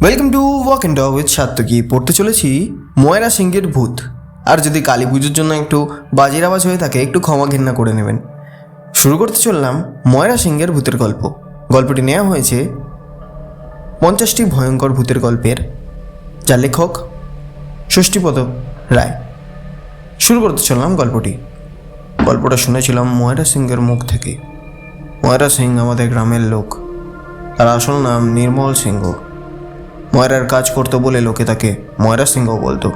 Welcome to walk and with Sattaki পড়তে চলেছি ময়রা সিংহের ভূত। আর যদি কালী পুজোর জন্য একটু বাজির আওয়াজ হয়ে থাকে, একটু ক্ষমা ঘেন্না করে নেবেন। শুরু করতে চললাম ময়রা সিংহের ভূতের গল্প। গল্পটি নেওয়া হয়েছে পঞ্চাশটি ভয়ঙ্কর ভূতের গল্পের। যা লেখক ষষ্ঠীপদ রায়। শুরু করতে চললাম গল্পটি। গল্পটা শুনেছিলাম ময়রা সিংহের মুখ থেকে। ময়রা সিং আমাদের গ্রামের লোক। তার আসল নাম নির্মল সিংহ। ময়রার কাজ করতো বলে লোকে তাকে ময়রা সিংহ বলতো।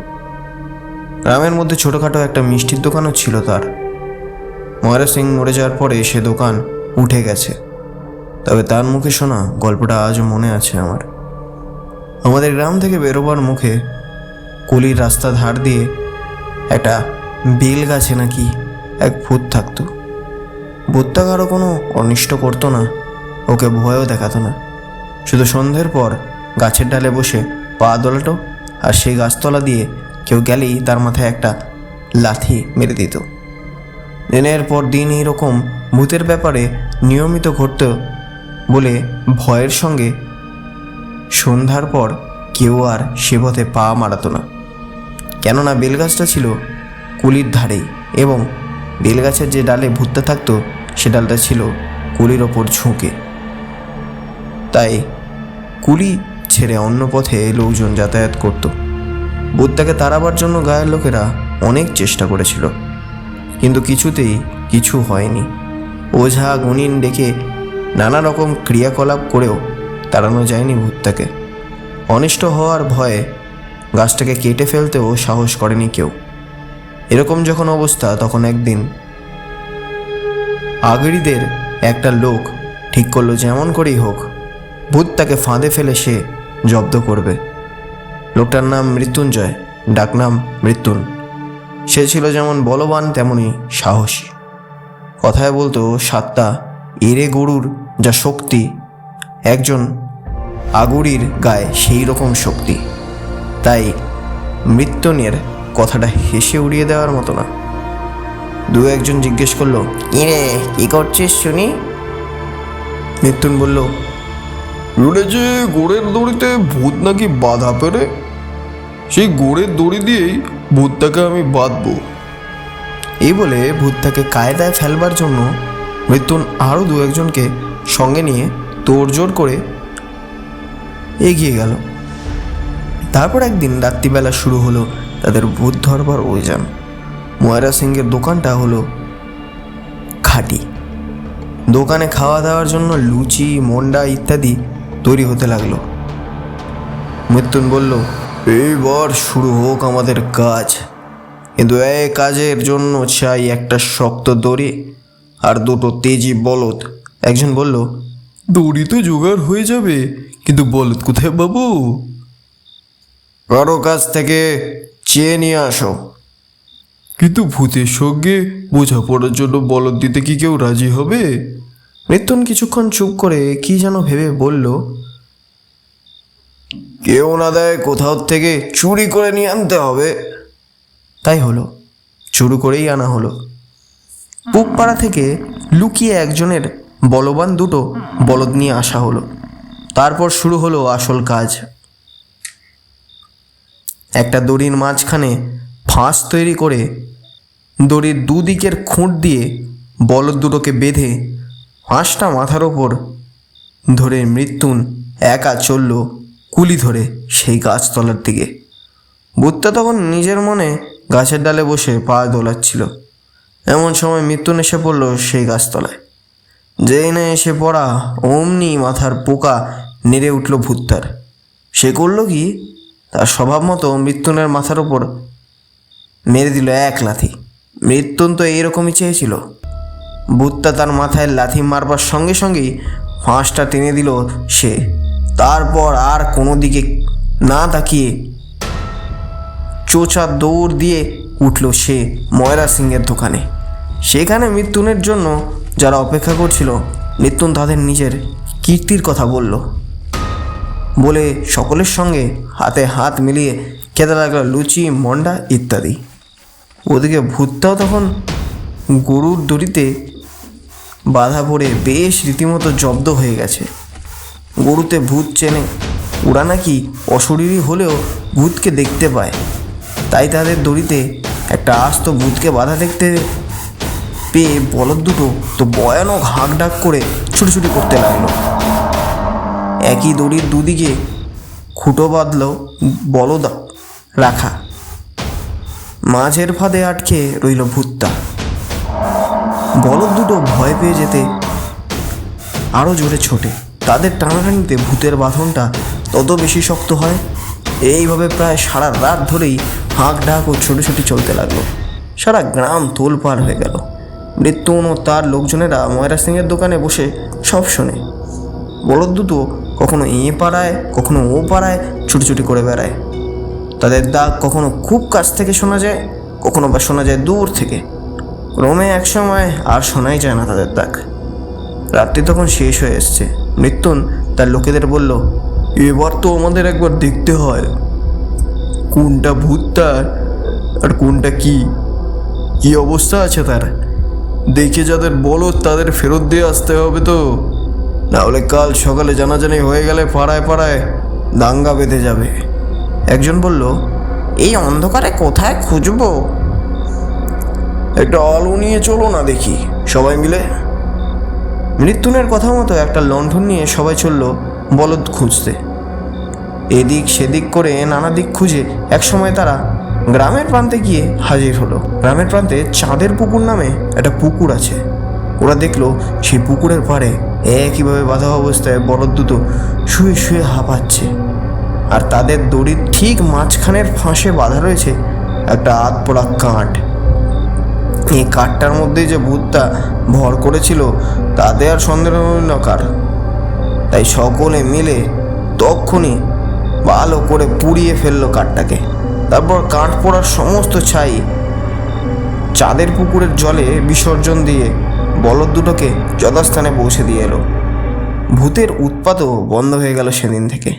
গ্রামের মধ্যে ছোটোখাটো একটা মিষ্টির দোকানও ছিল তার। ময়রা সিং মরে যাওয়ার পরে সে দোকান উঠে গেছে। তবে তার মুখে শোনা গল্পটা আজও মনে আছে আমার। আমাদের গ্রাম থেকে বেরোবার মুখে কুলির রাস্তা ধার দিয়ে একটা বেল গাছে নাকি এক ভূত থাকতো। ভূতটা কারও কোনো অনিষ্ট করতো না, ওকে ভয়ও দেখাতো না। শুধু সন্ধ্যের পর গাছের ডালে বসে পা দোলাতো আর সেই গাছতলা দিয়ে কেউ গেলেই তার মাথায় একটা লাথি মেরে দিত। দিনের পর দিন এইরকম ভূতের ব্যাপারে নিয়মিত ঘটত বলে ভয়ের সঙ্গে সন্ধ্যার পর কেউ আর সে পথে পা মারাতো না। কেননা বেলগাছটা ছিল কুলির ধারেই এবং বেলগাছের যে ডালে ভূতটা থাকতো, সে ডালটা ছিল কুলির ওপর ঝুঁকে। তাই কুলি ছেড়ে অন্য পথে লোকজন যাতায়াত করত। বুদ্ধটাকে তাড়াবার জন্য গায়ের লোকেরা অনেক চেষ্টা করেছিল। কিন্তু কিছুতেই কিছু হয়নি। ওঝা গুনিন ডেকে নানা রকম ক্রিয়াকলাপ করেও তাড়ানো যায়নি ভূতটাকে অনিষ্ট হওয়ার ভয়ে গাছটাকে কেটে ফেলতেও সাহস করেনি কেউ। এরকম যখন অবস্থা, তখন একদিন আগড়িদের একটা লোক ঠিক করল, যেমন করেই হোক ভূত তাকে ফাঁদে ফেলে সে জব্দ করবে। লোকটার নাম মৃত্যুঞ্জয় ডাকনাম মৃত্যুন। সে ছিল যেমন বলবান তেমনই সাহসী। কথায় বলতো, সাতটা এরে গরুর যা শক্তি, একজন আগুরির গায়ে সেই রকম শক্তি। তাই মৃত্যুনের কথাটা হেসে উড়িয়ে দেওয়ার মতো না। দু একজন জিজ্ঞেস করল কিরে কি করছিস শুনি? মৃত্যুন বলল শুনেছি গোড়ের দড়িতে ভূত নাকি বাধা পেরে সেই গোড়ের দড়ি দিয়েই ভূতটাকে আমি বাঁধবো। এই বলে ভূতটাকে কায়দায় ফেলবার জন্য মৃত্যুন আরও দু একজনকে সঙ্গে নিয়ে তোড়জোড় করে এগিয়ে গেল। তারপর একদিন রাত্রিবেলা শুরু হলো তাদের ভূত ধরবার অভিযান। ময়রা সিংয়ের দোকানটা হলো খাঁটি। দোকানে খাওয়া দাওয়ার জন্য লুচি, মন্ডা ইত্যাদি তৈরি হতে লাগল। মৃত্যুন বলল এইবার শুরু হোক আমাদের কাজ। কিন্তু এই কাজের জন্য চাই একটা শক্ত দড়ি আর দুটো তেজি বলদ। একজন বলল দড়ি তো জোগাড় হয়ে যাবে কিন্তু বলদ কোথায় বাবু কারও কাছ থেকে চেয়ে নিয়ে আসো। কিন্তু ভূতের সঙ্গে বোঝাপড়ার জন্য বলদ দিতে কি কেউ রাজি হবে? মৃত্যুন কিছুক্ষণ চুপ করে কি যেন ভেবে বলল কেউ না দেয় কোথাও থেকে চুরি করে নিয়ে আনতে হবে। তাই হলো চুরু করেই আনা হলো। পুকপাড়া থেকে লুকিয়ে একজনের বলবান দুটো বলদ নিয়ে আসা হলো। তারপর শুরু হলো আসল কাজ। একটা দড়ির মাঝখানে ফাঁস তৈরি করে দড়ির দুদিকের খুঁট দিয়ে বলদ দুটোকে বেঁধে ফাঁসটা মাথার ওপর ধরে মৃত্যুন একা চলল কুলি ধরে সেই গাছতলার দিকে। বুদ্ধা তখন নিজের মনে গাছের ডালে বসে পা দোলাচ্ছিল। এমন সময় মৃত্যুন এসে পড়ল সেই গাছতলায়। যেই না এসে পড়া অমনি মাথার পোকা নেড়ে উঠল ভূত্তার সে করল কি? তার স্বভাব মতো মৃত্যুনের মাথার ওপর মেরে দিল এক লাথি। মৃত্যুন তো এইরকমই চেয়েছিল। ভূতটা তার মাথায় লাথি মারবার সঙ্গে সঙ্গেই ফাঁসটা টেনে দিল সে। তারপর আর কোনো দিকে না তাকিয়ে চোচা দৌড় দিয়ে উঠল সে ময়রা সিংয়ের দোকানে। সেখানে মৃত্যুনের জন্য যারা অপেক্ষা করছিল, মৃত্যুন তাদের নিজের কীর্তির কথা বলল। বলে সকলের সঙ্গে হাতে হাত মিলিয়ে খেতে লাগল লুচি, মন্ডা ইত্যাদি। ওদিকে ভূতটাও তখন গরুর দড়িতে বাধা পড়ে বেশ রীতিমতো জব্দ হয়ে গেছে। গরুতে ভূত চেনে। ওরা নাকি অশরীরী হলেও ভূতকে দেখতে পায়। তাই তাদের দড়িতে একটা আস্ত ভূতকে বাধা দেখতে পেয়ে বলদ দুটো তো ভয়ানক হাঁক ডাক করে ছুটোছুটি করতে লাগল। একই দড়ির দুদিকে খুঁটো বাঁধল বলদ রাখা। মাঝের ফাঁদে আটকে রইল ভূতটা। বলদ দুটো ভয় পেয়ে যেতে আরও জোরে ছোটে। তাদের টানাটানিতে ভূতের বাঁধনটা তত বেশি শক্ত হয়, এইভাবে প্রায় সারা রাত ধরেই হাঁক ডাক ও ছোটাছুটি চলতে লাগল। সারা গ্রাম তোলপাড় হয়ে গেল। মৃত্যুন ও তার লোকজনেরা ময়রা সিংয়ের দোকানে বসে সব শোনে। বলদ দুটো কখনো এ পাড়ায়, কখনো ও পাড়ায় ছুটোছুটি করে বেড়ায়। তাদের ডাক কখনো খুব কাছ থেকে শোনা যায়, কখনো বা শোনা যায় দূর থেকে। ক্রমে এক সময় আর শোনাই যায় না তাদের ডাক। রাত্রি তখন শেষ হয়ে এসছে। মৃত্যুন তার লোকেদের বলল, এবার তো আমাদের একবার দেখতে হয়, কোনটা ভূত তার আর কোনটা কি? কি অবস্থা আছে তার? দেখে যাদের বলো তাদের ফেরত দিয়ে আসতে হবে তো। নাহলে কাল সকালে জানাজানি হয়ে গেলে পাড়ায় পাড়ায় দাঙ্গা বেঁধে যাবে। একজন বলল, এই অন্ধকারে কোথায় খুঁজবো? একটা আলো নিয়ে চলো না দেখি। সবাই মিলে। মৃত্যুনের কথা মতো একটা লণ্ঠন নিয়ে সবাই চলল বলদ খুঁজতে। এদিক সেদিক করে নানা দিক খুঁজে একসময় তারা গ্রামের প্রান্তে গিয়ে হাজির হলো। গ্রামের প্রান্তে চাঁদের পুকুর নামে একটা পুকুর আছে। ওরা দেখল সেই পুকুরের পাড়ে একইভাবে বাধা অবস্থায় বলদ দুটো শুয়ে শুয়ে হাঁপাচ্ছে। আর তাদের দড়ির ঠিক মাঝখানের ফাঁসে বাঁধা রয়েছে একটা আধ পোড়া কাঠ। এই কাঠটার মধ্যে যে ভূতটা ভর করেছিল, তাতে আর সন্দেহ হইল কার। তাই সকলে মিলে তক্ষুনি ভালো করে পুড়িয়ে ফেলল কাঠটাকে। তারপর কাঠ পোড়ার সমস্ত ছাই চাঁদের পুকুরের জলে বিসর্জন দিয়ে বলদ দুটোকে যথাস্থানে পৌঁছে দিয়ে এলো। ভূতের উৎপাতও বন্ধ হয়ে গেল সেদিন থেকে।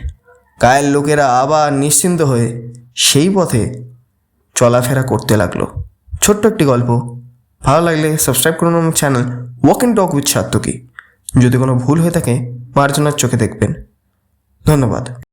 গায়ের লোকেরা আবার নিশ্চিন্ত হয়ে সেই পথে চলাফেরা করতে লাগল। ছোট্ট একটি গল্প। ভালো লাগলে সাবস্ক্রাইব করুন আমার channel walk and talk with Sattaki যদি কোনো ভুল হয়ে থাকে, মার্জনার চোখে দেখবেন। ধন্যবাদ।